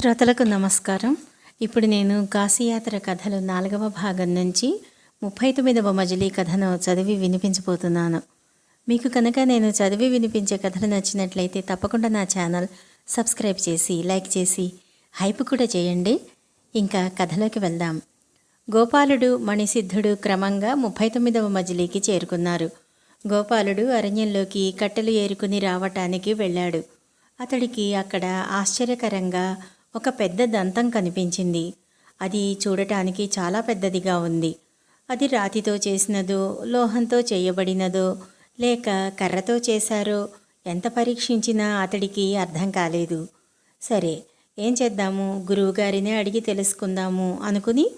శ్రోతలకు నమస్కారం. ఇప్పుడు నేను కాశీయాత్ర కథలు నాలుగవ భాగం నుంచి ముప్పై తొమ్మిదవ మజిలీ కథను చదివి వినిపించబోతున్నాను. మీకు కనుక నేను చదివి వినిపించే కథలు నచ్చినట్లయితే తప్పకుండా నా ఛానల్ సబ్స్క్రైబ్ చేసి లైక్ చేసి హైప్ కూడా చేయండి. ఇంకా కథలోకి వెళ్దాం. గోపాలుడు మణిసిద్ధుడు క్రమంగా ముప్పై తొమ్మిదవ మజిలీకి చేరుకున్నారు. గోపాలుడు అరణ్యంలోకి కట్టెలు ఏరుకుని రావటానికి వెళ్ళాడు. అతడికి అక్కడ ఆశ్చర్యకరంగా ఒక పెద్ద దంతం కనిపించింది. అది చూడటానికి చాలా పెద్దదిగా ఉంది. అది రాతితో చేసినదో లోహంతో చేయబడినదో లేక కర్రతో చేశారో ఎంత పరీక్షించినా అతడికి అర్థం కాలేదు. సరే ఏం చేద్దాము? గురువుగారిని అడిగి తెలుసుకుందాము అనుకుని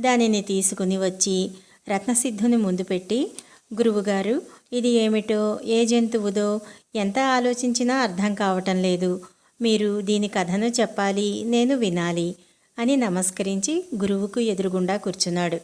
దానిని తీసుకుని వచ్చి రత్నసిద్ధుని ముందు పెట్టి గురువుగారు ఇది ఏమిటో ఏ జంతువుదో ఎంత ఆలోచించినా అర్థం కావటం లేదు. మీరు దీని కథను చెప్పాలి నేను వినాలి అని నమస్కరించి గురువుకు ఎదురుగుండా కూర్చున్నాడు.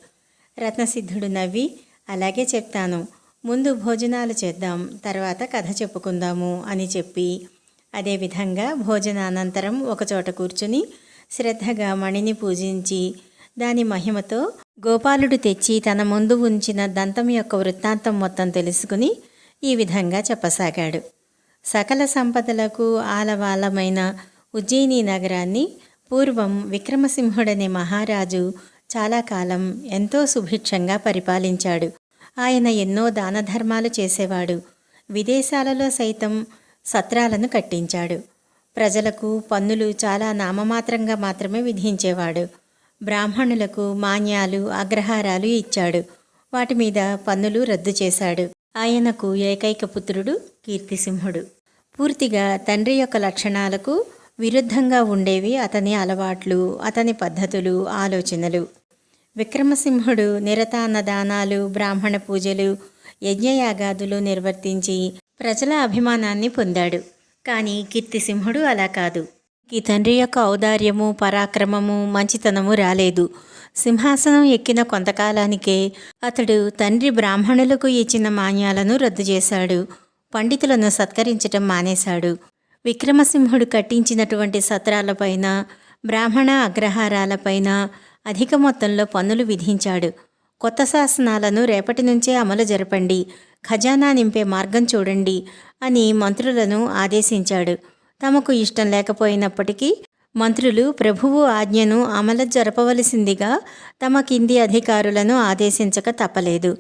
రత్నసిద్ధుడు నవ్వి అలాగే చెప్తాను. ముందు భోజనాలు చేద్దాం తర్వాత కథ చెప్పుకుందాము అని చెప్పి. అదేవిధంగా భోజనానంతరం ఒకచోట కూర్చుని శ్రద్ధగా మణిని పూజించి దాని మహిమతో గోపాలుడు తెచ్చి తన ముందు ఉంచిన దంతం యొక్క వృత్తాంతం మొత్తం తెలుసుకుని ఈ విధంగా చెప్పసాగాడు. సకల సంపదలకు ఆలవాలమైన ఉజ్జయిని నగరాన్ని పూర్వం విక్రమసింహుడనే మహారాజు చాలా కాలం ఎంతో సుభిక్షంగా పరిపాలించాడు. ఆయన ఎన్నో దాన ధర్మాలు చేసేవాడు. విదేశాలలో సైతం సత్రాలను కట్టించాడు. ప్రజలకు పన్నులు చాలా నామమాత్రంగా మాత్రమే విధించేవాడు. బ్రాహ్మణులకు మాన్యాలు అగ్రహారాలు ఇచ్చాడు. వాటి మీద పన్నులు రద్దు చేశాడు. ఆయనకు ఏకైక పుత్రుడు కీర్తిసింహుడు. పూర్తిగా తండ్రి యొక్క లక్షణాలకు విరుద్ధంగా ఉండేవి అతని అలవాట్లు అతని పద్ధతులు ఆలోచనలు. విక్రమసింహుడు నిరతాన్నదానాలు బ్రాహ్మణ పూజలు యజ్ఞయాగాదులు నిర్వర్తించి ప్రజల అభిమానాన్ని పొందాడు. కానీ కీర్తిసింహుడు అలా కాదు. ఈ తండ్రి యొక్క ఔదార్యము పరాక్రమము మంచితనము రాలేదు. సింహాసనం ఎక్కిన కొంతకాలానికే అతడు తండ్రి బ్రాహ్మణులకు ఇచ్చిన మాన్యాలను రద్దు చేశాడు. పండితులను సత్కరించటం మానేశాడు. విక్రమసింహుడు కట్టించినటువంటి సత్రాలపైన బ్రాహ్మణ అగ్రహారాలపైన అధిక మొత్తంలో పన్నులు విధించాడు. కొత్త శాసనాలను రేపటి నుంచే అమలు జరపండి. ఖజానా నింపే మార్గం చూడండి అని మంత్రులను ఆదేశించాడు. తమకు ఇష్టం లేకపోయినప్పటికీ మంత్రులు ప్రభువు ఆజ్ఞను అమలు జరపవలసిందిగా తమ కింది అధికారులను ఆదేశించక తప్పలేదు.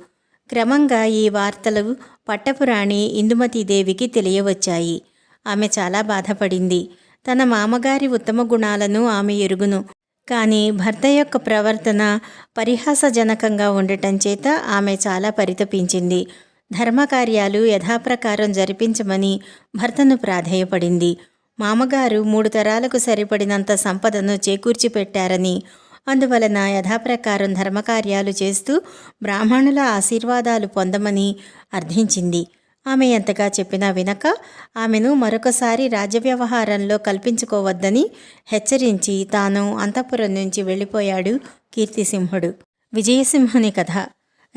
క్రమంగా ఈ వార్తలు పట్టపురాణి ఇందుమతీదేవికి తెలియవచ్చాయి. ఆమె చాలా బాధపడింది. తన మామగారి ఉత్తమ గుణాలను ఆమె ఎరుగును. కానీ భర్త యొక్క ప్రవర్తన పరిహాసజనకంగా ఉండటం చేత ఆమె చాలా పరితపించింది. ధర్మకార్యాలు యథాప్రకారం జరిపించమని భర్తను ప్రాధేయపడింది. మామగారు మూడు తరాలకు సరిపడినంత సంపదను చేకూర్చి పెట్టారని అందువలన యథాప్రకారం ధర్మకార్యాలు చేస్తూ బ్రాహ్మణుల ఆశీర్వాదాలు పొందమని అర్థించింది. ఆమె ఎంతగా చెప్పినా వినక ఆమెను మరొకసారి రాజ్య వ్యవహారంలో కల్పించుకోవద్దని హెచ్చరించి తాను అంతఃపురం నుంచి వెళ్ళిపోయాడు కీర్తిసింహుడు. విజయసింహుని కథ.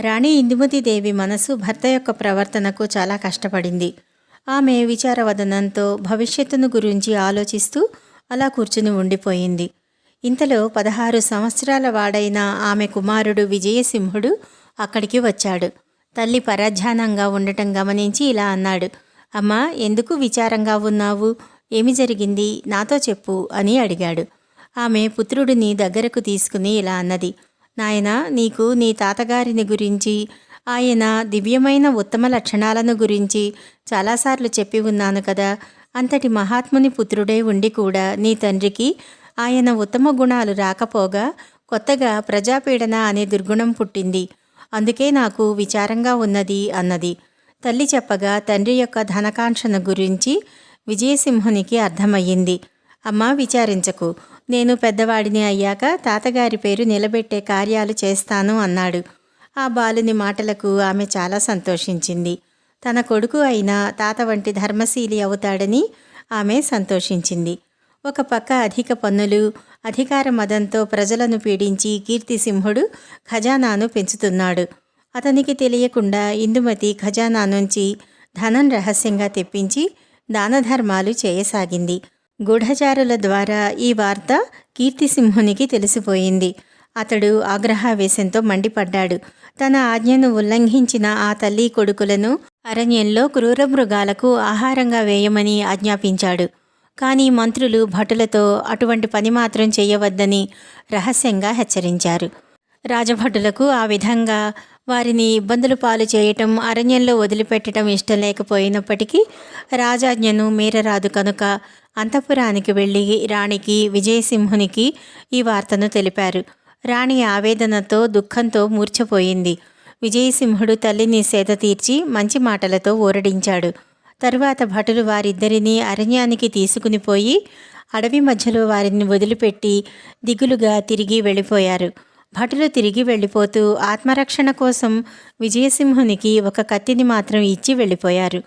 రాణి ఇందుమతిదేవి మనసు భర్త యొక్క ప్రవర్తనకు చాలా కష్టపడింది. ఆమె విచారవదనంతో భవిష్యత్తును గురించి ఆలోచిస్తూ అలా కూర్చుని ఉండిపోయింది. ఇంతలో పదహారు సంవత్సరాల వాడైన ఆమె కుమారుడు విజయసింహుడు అక్కడికి వచ్చాడు. తల్లి పరాధ్యానంగా ఉండటం గమనించి ఇలా అన్నాడు అమ్మా ఎందుకు విచారంగా ఉన్నావు? ఏమి జరిగింది? నాతో చెప్పు అని అడిగాడు. ఆమె పుత్రుడిని దగ్గరకు తీసుకుని ఇలా అన్నది నాయన నీకు నీ తాతగారిని గురించి ఆయన దివ్యమైన ఉత్తమ లక్షణాలను గురించి చాలాసార్లు చెప్పి ఉన్నాను కదా. అంతటి మహాత్ముని పుత్రుడే ఉండి కూడా నీ తండ్రికి ఆయన ఉత్తమ గుణాలు రాకపోగా కొత్తగా ప్రజాపీడన అనే దుర్గుణం పుట్టింది. అందుకే నాకు విచారంగా ఉన్నది అన్నది. తల్లి చెప్పగా తండ్రి యొక్క ధనకాంక్షను గురించి విజయసింహునికి అర్థమయ్యింది. అమ్మా విచారించకు. నేను పెద్దవాడిని అయ్యాక తాతగారి పేరు నిలబెట్టే కార్యాలు చేస్తాను అన్నాడు. ఆ బాలుని మాటలకు ఆమె చాలా సంతోషించింది. తన కొడుకు అయిన తాత వంటి ధర్మశీలి అవుతాడని ఆమె సంతోషించింది. ఒక పక్క అధిక పన్నులు అధికార మదంతో ప్రజలను పీడించి కీర్తిసింహుడు ఖజానాను పెంచుతున్నాడు. అతనికి తెలియకుండా ఇందుమతి ఖజానా నుంచి ధనం రహస్యంగా తెప్పించి దానధర్మాలు చేయసాగింది. గూఢచారుల ద్వారా ఈ వార్త కీర్తిసింహునికి తెలిసిపోయింది. అతడు ఆగ్రహావేశంతో మండిపడ్డాడు. తన ఆజ్ఞను ఉల్లంఘించిన ఆ తల్లి కొడుకులను అరణ్యంలో క్రూర మృగాలకు ఆహారంగా వేయమని ఆజ్ఞాపించాడు. కానీ మంత్రులు భటులతో అటువంటి పని మాత్రం చేయవద్దని రహస్యంగా హెచ్చరించారు. రాజభటులకు ఆ విధంగా వారిని ఇబ్బందులు పాలు చేయటం అరణ్యంలో వదిలిపెట్టడం ఇష్టం లేకపోయినప్పటికీ రాజాజ్ఞను మీరరాదు కనుక అంతఃపురానికి వెళ్ళి రాణికి విజయసింహునికి ఈ వార్తను తెలిపారు. రాణి ఆవేదనతో దుఃఖంతో మూర్ఛపోయింది. విజయసింహుడు తల్లిని సేద తీర్చి మంచి మాటలతో ఊరడించాడు తరువాత భటులు వారిద్దరినీ అరణ్యానికి తీసుకుని పోయి అడవి మధ్యలో వారిని వదిలిపెట్టి దిగులుగా తిరిగి వెళ్ళిపోయారు. భటులు తిరిగి వెళ్ళిపోతూ ఆత్మరక్షణ కోసం విజయసింహునికి ఒక కత్తిని మాత్రం ఇచ్చి వెళ్ళిపోయారు.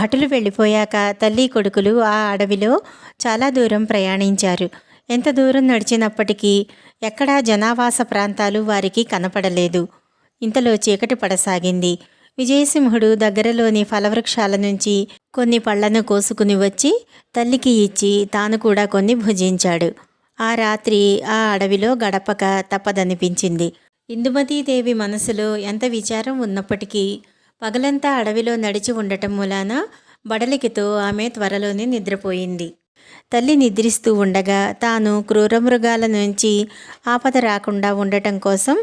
భటులు వెళ్ళిపోయాక తల్లి కొడుకులు ఆ అడవిలో చాలా దూరం ప్రయాణించారు. ఎంత దూరం నడిచినప్పటికీ ఎక్కడా జనావాస ప్రాంతాలు వారికి కనపడలేదు. ఇంతలో చీకటి పడసాగింది. విజయసింహుడు దగ్గరలోని ఫలవృక్షాల నుంచి కొన్ని పళ్ళను కోసుకుని వచ్చి తల్లికి ఇచ్చి తాను కూడా కొన్ని భుజించాడు. ఆ రాత్రి ఆ అడవిలో గడపక తప్పదనిపించింది. ఇందుమతీదేవి మనసులో ఎంత విచారం ఉన్నప్పటికీ పగలంతా అడవిలో నడిచి ఉండటం మూలాన బడలికితో ఆమె త్వరలోనే నిద్రపోయింది. తల్లి నిద్రిస్తూ ఉండగా తాను క్రూరమృగాల నుంచి ఆపద రాకుండా ఉండటం కోసం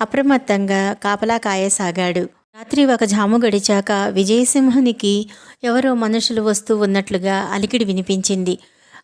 అప్రమత్తంగా కాపలా కాయసాగాడు. రాత్రి ఒక జాము గడిచాక విజయసింహునికి ఎవరో మనుషులు వస్తూ ఉన్నట్లుగా అలికిడి వినిపించింది.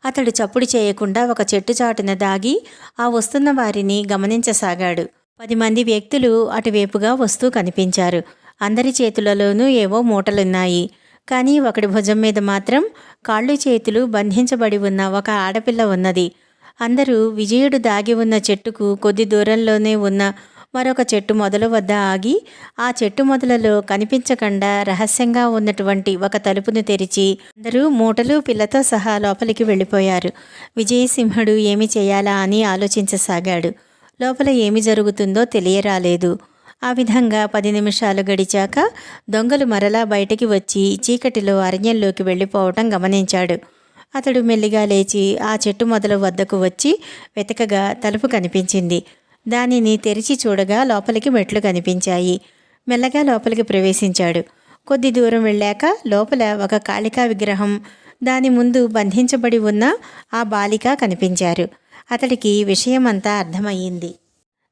అతడు చప్పుడు చేయకుండా ఒక చెట్టు చాటున దాగి ఆ వస్తున్న వారిని గమనించసాగాడు. పది మంది వ్యక్తులు అటువైపుగా వస్తూ కనిపించారు. అందరి చేతులలోనూ ఏవో మూటలున్నాయి. కానీ ఒకడి భుజం మీద మాత్రం కాళ్ళు చేతులు బంధించబడి ఉన్న ఒక ఆడపిల్ల ఉన్నది. అందరూ విజయుడు దాగి ఉన్న చెట్టుకు కొద్ది దూరంలోనే ఉన్న మరొక చెట్టు మొదల వద్ద ఆగి ఆ చెట్టు మొదలలో కనిపించకుండా రహస్యంగా ఉన్నటువంటి ఒక తలుపును తెరిచి అందరూ మూటలు పిల్లతో సహా లోపలికి వెళ్ళిపోయారు. విజయసింహుడు ఏమి చేయాలా అని ఆలోచించసాగాడు. లోపల ఏమి జరుగుతుందో తెలియరాలేదు. ఆ విధంగా పది నిమిషాలు గడిచాక దొంగలు మరలా బయటికి వచ్చి చీకటిలో అరణ్యంలోకి వెళ్ళిపోవటం గమనించాడు. అతడు మెల్లిగా లేచి ఆ చెట్టు మొదల వద్దకు వచ్చి వెతకగా తలుపు కనిపించింది. దానిని తెరిచి చూడగా లోపలికి మెట్లు కనిపించాయి. మెల్లగా లోపలికి ప్రవేశించాడు. కొద్ది దూరం వెళ్ళాక లోపల ఒక కాళికా విగ్రహం దాని ముందు బంధించబడి ఉన్న ఆ బాలిక కనిపించారు. అతడికి విషయమంతా అర్థమయ్యింది.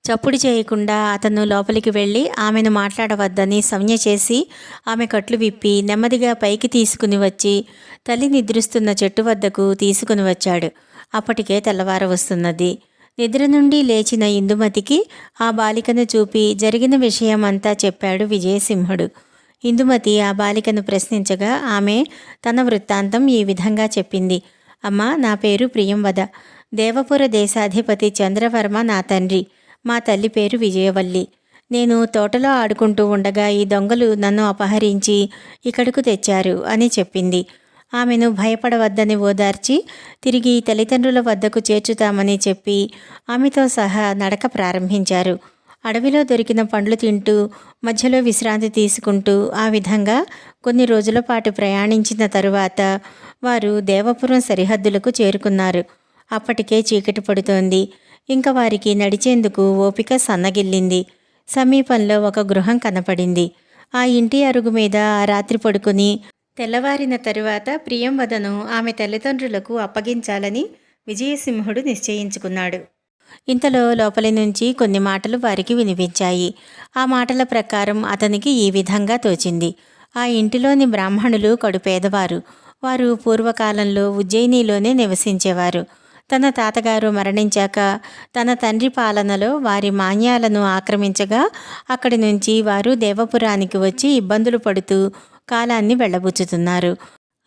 చప్పుడు చేయకుండా అతను లోపలికి వెళ్ళి ఆమెను మాట్లాడవద్దని సంజ్ఞ చేసి ఆమె కట్లు విప్పి నెమ్మదిగా పైకి తీసుకుని వచ్చి తల్లి నిద్రిస్తున్న చెట్టు వద్దకు తీసుకుని వచ్చాడు. అప్పటికే తెల్లవారు వస్తున్నది నిద్ర నుండి లేచిన ఇందుమతికి ఆ బాలికను చూపి జరిగిన విషయమంతా చెప్పాడు విజయసింహుడు. ఇందుమతి ఆ బాలికను ప్రశ్నించగా ఆమె తన వృత్తాంతం ఈ విధంగా చెప్పింది. అమ్మా నా పేరు ప్రియంవద. దేవపుర దేశాధిపతి చంద్రవర్మ నా తండ్రి. మా తల్లి పేరు విజయవల్లి. నేను తోటలో ఆడుకుంటూ ఉండగా ఈ దొంగలు నన్ను అపహరించి ఇక్కడకు తెచ్చారు అని చెప్పింది. ఆమెను భయపడవద్దని ఓదార్చి తిరిగి తల్లిదండ్రుల వద్దకు చేర్చుతామని చెప్పి ఆమెతో సహా నడక ప్రారంభించారు. అడవిలో దొరికిన పండ్లు తింటూ మధ్యలో విశ్రాంతి తీసుకుంటూ ఆ విధంగా కొన్ని రోజుల పాటు ప్రయాణించిన తరువాత వారు దేవపురం సరిహద్దులకు చేరుకున్నారు. అప్పటికే చీకటి పడుతోంది. ఇంకా వారికి నడిచేందుకు ఓపిక సన్నగిల్లింది. సమీపంలో ఒక గృహం కనపడింది. ఆ ఇంటి అరుగు మీద ఆ రాత్రి పడుకుని తెల్లవారిన తరువాత ప్రియంవదను ఆమె తల్లిదండ్రులకు అప్పగించాలని విజయసింహుడు నిశ్చయించుకున్నాడు. ఇంతలో లోపలి నుంచి కొన్ని మాటలు వారికి వినిపించాయి. ఆ మాటల ప్రకారం అతనికి ఈ విధంగా తోచింది. ఆ ఇంటిలోని బ్రాహ్మణులు కడుపేదవారు వారు పూర్వకాలంలో ఉజ్జయినిలోనే నివసించేవారు. తన తాతగారు మరణించాక తన తండ్రి పాలనలో వారి మాన్యాలను ఆక్రమించగా అక్కడి నుంచి వారు దేవపురానికి వచ్చి ఇబ్బందులు పడుతూ కాలాన్ని వెళ్ళబుచ్చుతున్నారు.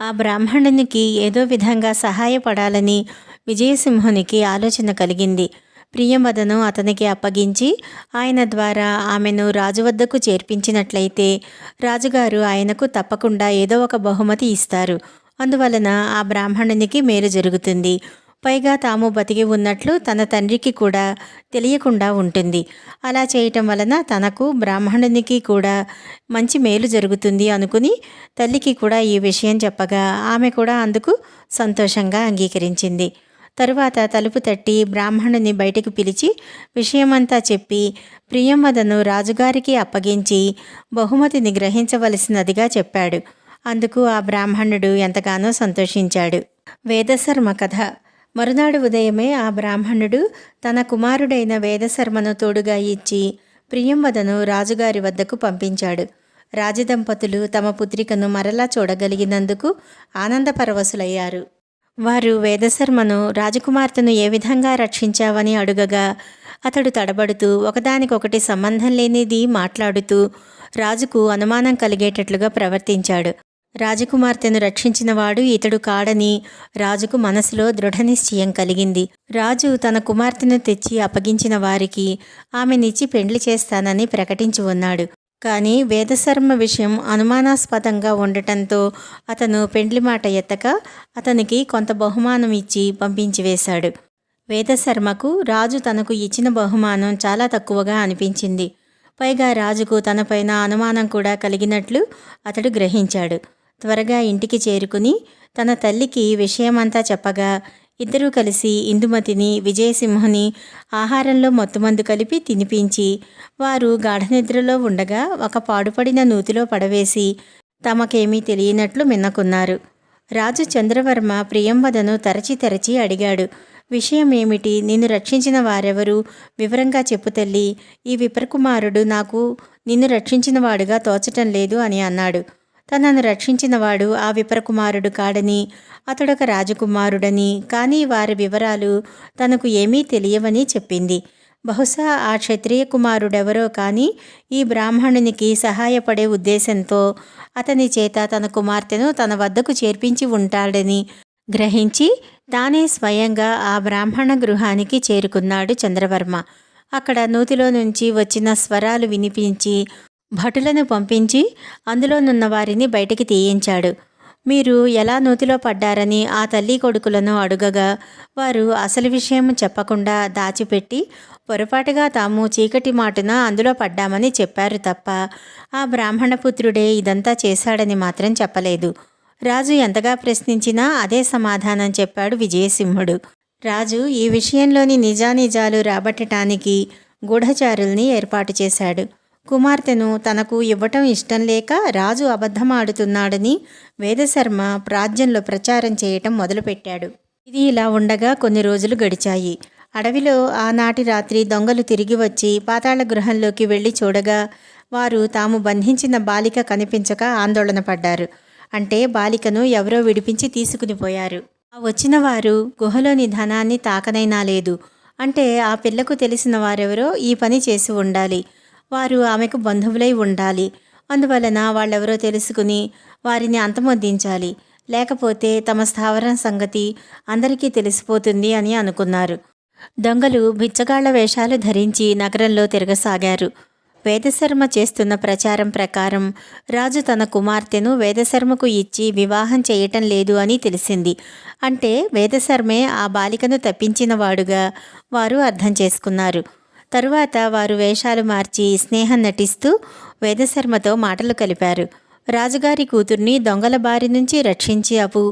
ఆ బ్రాహ్మణునికి ఏదో విధంగా సహాయపడాలని విజయసింహునికి ఆలోచన కలిగింది. ప్రియమదను అతనికి అప్పగించి ఆయన ద్వారా ఆమెను రాజు వద్దకు చేర్పించినట్లయితే రాజుగారు ఆయనకు తప్పకుండా ఏదో ఒక బహుమతి ఇస్తారు. అందువలన ఆ బ్రాహ్మణునికి మేలు జరుగుతుంది. పైగా తాము బతికి ఉన్నట్లు తన తండ్రికి కూడా తెలియకుండా ఉంటుంది. అలా చేయటం వలన తనకు బ్రాహ్మణునికి కూడా మంచి మేలు జరుగుతుంది అనుకుని తల్లికి కూడా ఈ విషయం చెప్పగా ఆమె కూడా అందుకు సంతోషంగా అంగీకరించింది. తరువాత తలుపు తట్టి బ్రాహ్మణుని బయటకు పిలిచి విషయమంతా చెప్పి ప్రియంవదను రాజుగారికి అప్పగించి బహుమతిని గ్రహించవలసినదిగా చెప్పాడు. అందుకు ఆ బ్రాహ్మణుడు ఎంతగానో సంతోషించాడు. వేదశర్మ కథ. మరునాడు ఉదయమే ఆ బ్రాహ్మణుడు తన కుమారుడైన వేదశర్మను తోడుగా ఇచ్చి ప్రియంవదను రాజుగారి వద్దకు పంపించాడు. రాజదంపతులు తమ పుత్రికను మరలా చూడగలిగినందుకు ఆనందపరవశులయ్యారు వారు వేదశర్మను రాజకుమార్తెను ఏ విధంగా రక్షించావని అడుగగా అతడు తడబడుతూ ఒకదానికొకటి సంబంధం లేనిది మాట్లాడుతూ రాజుకు అనుమానం కలిగేటట్లుగా ప్రవర్తించాడు. రాజకుమార్తెను రక్షించినవాడు ఇతడు కాడని రాజుకు మనసులో దృఢనిశ్చయం కలిగింది. రాజు తన కుమార్తెను తెచ్చి అప్పగించిన వారికి ఆమెనిచ్చి పెండ్లి చేస్తానని ప్రకటించి ఉన్నాడు. కానీ వేదశర్మ విషయం అనుమానాస్పదంగా ఉండటంతో అతను పెండ్లి మాట ఎత్తక అతనికి కొంత బహుమానం ఇచ్చి పంపించి వేశాడు. వేదశర్మకు రాజు తనకు ఇచ్చిన బహుమానం చాలా తక్కువగా అనిపించింది. పైగా రాజుకు తనపైన అనుమానం కూడా కలిగినట్లు అతడు గ్రహించాడు. త్వరగా ఇంటికి చేరుకుని తన తల్లికి విషయమంతా చెప్పగా ఇద్దరూ కలిసి ఇందుమతిని విజయసింహని ఆహారంలో మొత్తమందు కలిపి తినిపించి వారు గాఢనిద్రలో ఉండగా ఒక పాడుపడిన నూతిలో పడవేసి తమకేమీ తెలియనట్లు మిన్నకున్నారు రాజు చంద్రవర్మ ప్రియంవదను తరచి తెరచి అడిగాడు విషయం ఏమిటి నిన్ను రక్షించిన వారెవరు? వివరంగా చెప్పు తల్లి. ఈ విప్రకుమారుడు నాకు నిన్ను రక్షించిన వాడుగా తోచటం లేదు అని అన్నాడు. తనను రక్షించినవాడు ఆ విప్రకుమారుడు కాడని అతడొక రాజకుమారుడని కానీ వారి వివరాలు తనకు ఏమీ తెలియవని చెప్పింది. బహుశా ఆ క్షత్రియ కుమారుడెవరో కానీ ఈ బ్రాహ్మణునికి సహాయపడే ఉద్దేశంతో అతని చేత తన కుమార్తెను తన వద్దకు చేర్పించి ఉంటాడని గ్రహించి తానే స్వయంగా ఆ బ్రాహ్మణ గృహానికి చేరుకున్నాడు చంద్రవర్మ. అక్కడ నూతిలో నుంచి వచ్చిన స్వరాలు వినిపించి భటులను పంపించి అందులోనున్న వారిని బయటికి తీయించాడు. మీరు ఎలా నూతిలో పడ్డారని ఆ తల్లి కొడుకులను అడుగగా వారు అసలు విషయం చెప్పకుండా దాచిపెట్టి పొరపాటుగా తాము చీకటి మాటున అందులో పడ్డామని చెప్పారు తప్ప ఆ బ్రాహ్మణపుత్రుడే ఇదంతా చేశాడని మాత్రం చెప్పలేదు. రాజు ఎంతగా ప్రశ్నించినా అదే సమాధానం చెప్పాడు విజయసింహుడు. రాజు ఈ విషయంలోని నిజానిజాలు రాబట్టడానికి గూఢచారుల్ని ఏర్పాటు చేశాడు. కుమార్తెను తనకు ఇవ్వటం ఇష్టం లేక రాజు అబద్ధమాడుతున్నాడని వేదశర్మ ప్రాజ్యంలో ప్రచారం చేయటం మొదలుపెట్టాడు. ఇది ఇలా ఉండగా కొన్ని రోజులు గడిచాయి. అడవిలో ఆనాటి రాత్రి దొంగలు తిరిగి వచ్చి పాతాళ గృహంలోకి వెళ్ళి చూడగా వారు తాము బంధించిన బాలిక కనిపించక ఆందోళన పడ్డారు. అంటే బాలికను ఎవరో విడిపించి తీసుకుని పోయారు. ఆ వచ్చిన వారు గుహలోని ధనాన్ని తాకనైనా లేదు. అంటే ఆ పిల్లకు తెలిసిన వారెవరో ఈ పని చేసి ఉండాలి. వారు ఆమెకు బంధువులై ఉండాలి. అందువలన వాళ్ళెవరో తెలుసుకుని వారిని అంతమొందించాలి. లేకపోతే తమ స్థావరం సంగతి అందరికీ తెలిసిపోతుంది అని అనుకున్నారు. దొంగలు బిచ్చగాళ్ళ వేషాలు ధరించి నగరంలో తిరగసాగారు. వేదశర్మ చేస్తున్న ప్రచారం ప్రకారం రాజు తన కుమార్తెను వేదశర్మకు ఇచ్చి వివాహం చేయటం లేదు అని తెలిసింది. అంటే వేదశర్మే ఆ బాలికను తప్పించిన వాడుగా వారు అర్థం చేసుకున్నారు. తరువాత వారు వేషాలు మార్చి స్నేహం నటిస్తూ వేదశర్మతో మాటలు కలిపారు. రాజుగారి కూతుర్ని దొంగల బారి నుంచి రక్షించి అపు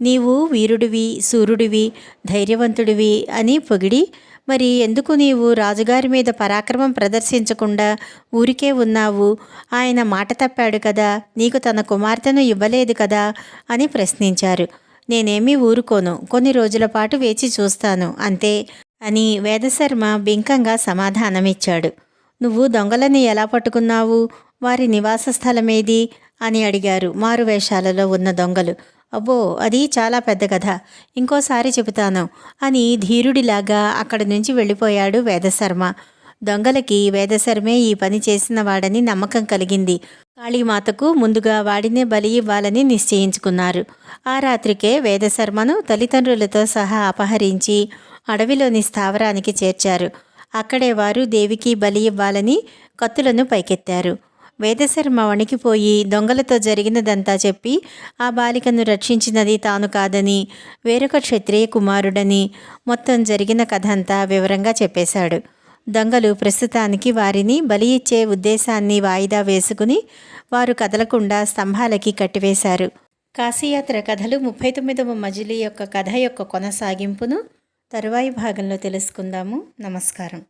నీవు వీరుడివి సూర్యుడివి ధైర్యవంతుడివి అని పొగిడి మరి ఎందుకు నీవు రాజుగారి మీద పరాక్రమం ప్రదర్శించకుండా ఊరికే ఉన్నావు? ఆయన మాట తప్పాడు కదా నీకు తన కుమార్తెను ఇవ్వలేదు కదా అని ప్రశ్నించారు. నేనేమీ ఊరుకోను కొన్ని రోజుల పాటు వేచి చూస్తాను అంతే. అని వేదశర్మ బింకంగా సమాధానమిచ్చాడు. నువ్వు దొంగలని ఎలా పట్టుకున్నావు? వారి నివాస స్థలమేది? అని అడిగారు మారువేషాలలో ఉన్న దొంగలు. అబ్బో అది చాలా పెద్ద కథ. ఇంకోసారి చెబుతాను అని ధీరుడిలాగా అక్కడి నుంచి వెళ్ళిపోయాడు వేదశర్మ. దొంగలకి వేదశర్మే ఈ పని చేసిన వాడని నమ్మకం కలిగింది. కాళీమాతకు ముందుగా వాడినే బలి ఇవ్వాలని నిశ్చయించుకున్నారు. ఆ రాత్రికే వేదశర్మను తల్లిదండ్రులతో సహా అపహరించి అడవిలోని స్థావరానికి చేర్చారు. అక్కడే వారు దేవికి బలి ఇవ్వాలని కత్తులను పైకెత్తారు. వేదశర్మ వణికిపోయి దొంగలతో జరిగినదంతా చెప్పి ఆ బాలికను రక్షించినది తాను కాదని వేరొక క్షత్రియ కుమారుడని మొత్తం జరిగిన కథ అంతా వివరంగా చెప్పేశాడు. దొంగలు ప్రస్తుతానికి వారిని బలి ఇచ్చే ఉద్దేశాన్ని వాయిదా వేసుకుని వారు కదలకుండా స్తంభాలకి కట్టివేశారు. కాశీయాత్ర కథలు ముప్పై తొమ్మిదవ మజిలీ యొక్క కథ యొక్క కొనసాగింపును తరువాయి భాగంలో తెలుసుకుందాము. నమస్కారం.